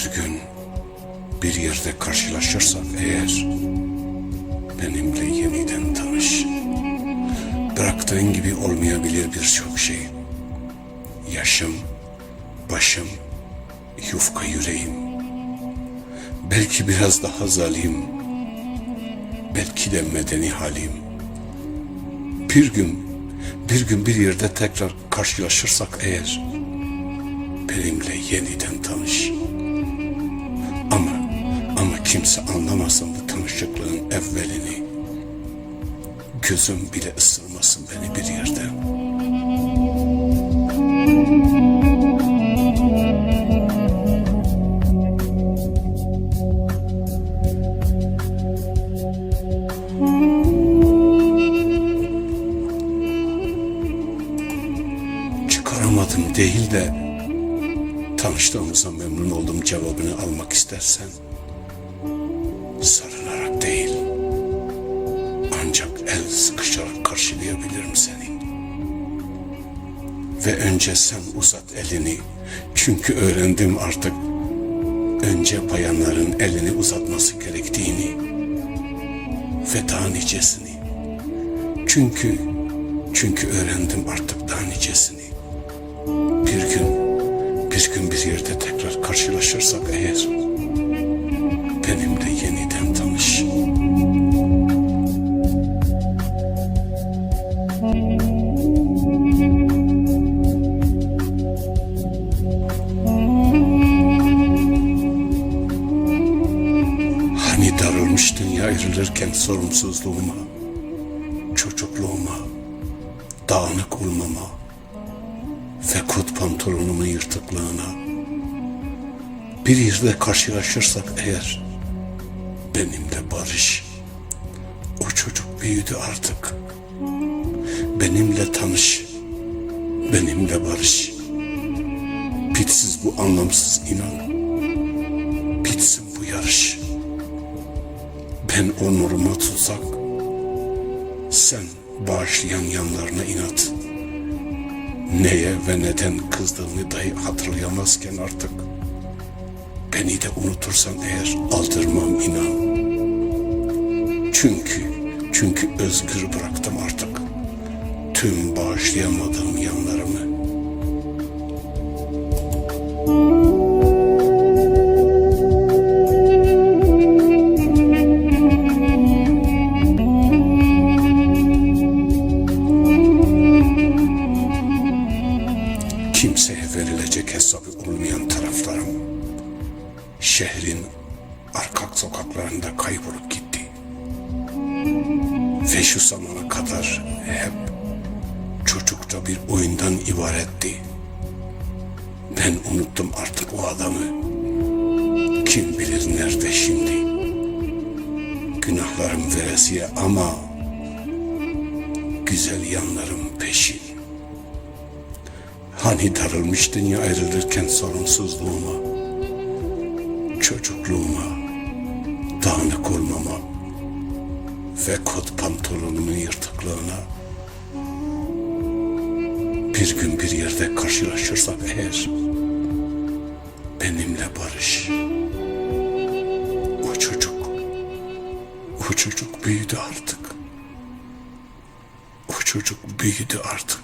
Bir gün bir yerde karşılaşırsak eğer benimle yeniden tanış. Bıraktığın gibi olmayabilir birçok şey. Yaşım, başım, yufka yüreğim. Belki biraz daha zalim, belki de medeni halim. Bir gün, bir gün bir yerde tekrar karşılaşırsak eğer, benimle yeniden tanış. Kimse anlamasın bu tanışıklığın evvelini. Gözüm bile ısırmasın beni bir yerden. çıkaramadım değil de tanıştığımıza memnun oldum cevabını almak istersen sarılarak değil ancak el sıkışarak karşılayabilirim seni. Ve önce sen uzat elini çünkü öğrendim artık önce bayanların elini uzatması gerektiğini ve daha nicesini. Çünkü çünkü öğrendim artık daha nicesini. Bir gün, bir gün bir yerde tekrar karşılaşırsak eğer, Hani darılmıştın ya ayrılırken sorumsuzluğuma, çocukluğuma, dağınık olmama, ve kot pantolonumun yırtıklığına. Bir yerde karşılaşırsak eğer benimle barış. O çocuk büyüdü artık. Benimle tanış. Benimle barış. Bitsiz bu anlamsız inan. Ben onuruma tutsak. Sen bağışlayan yanlarına inat neye ve neden kızdığını dahi hatırlayamazken artık beni de unutursan eğer aldırmam inan. Çünkü, çünkü özgür bıraktım artık tüm bağışlayamadığım yanlarımı. Verilecek hesabı olmayan taraflarım şehrin arka sokaklarında kaybolup gitti. Ve şu zamana kadar hep çocukça bir oyundan ibaretti. Ben unuttum artık o adamı. Kim bilir nerede şimdi. Günahlarım veresiye ama güzel yanlarım peşin. Hani darılmıştın ya ayrılırken sorumsuzluğuma, çocukluğuma, dağınık olmama ve kot pantolonumun yırtıklığına. Bir gün bir yerde karşılaşırsak eğer, benimle barış. O çocuk, o çocuk büyüdü artık. O çocuk büyüdü artık.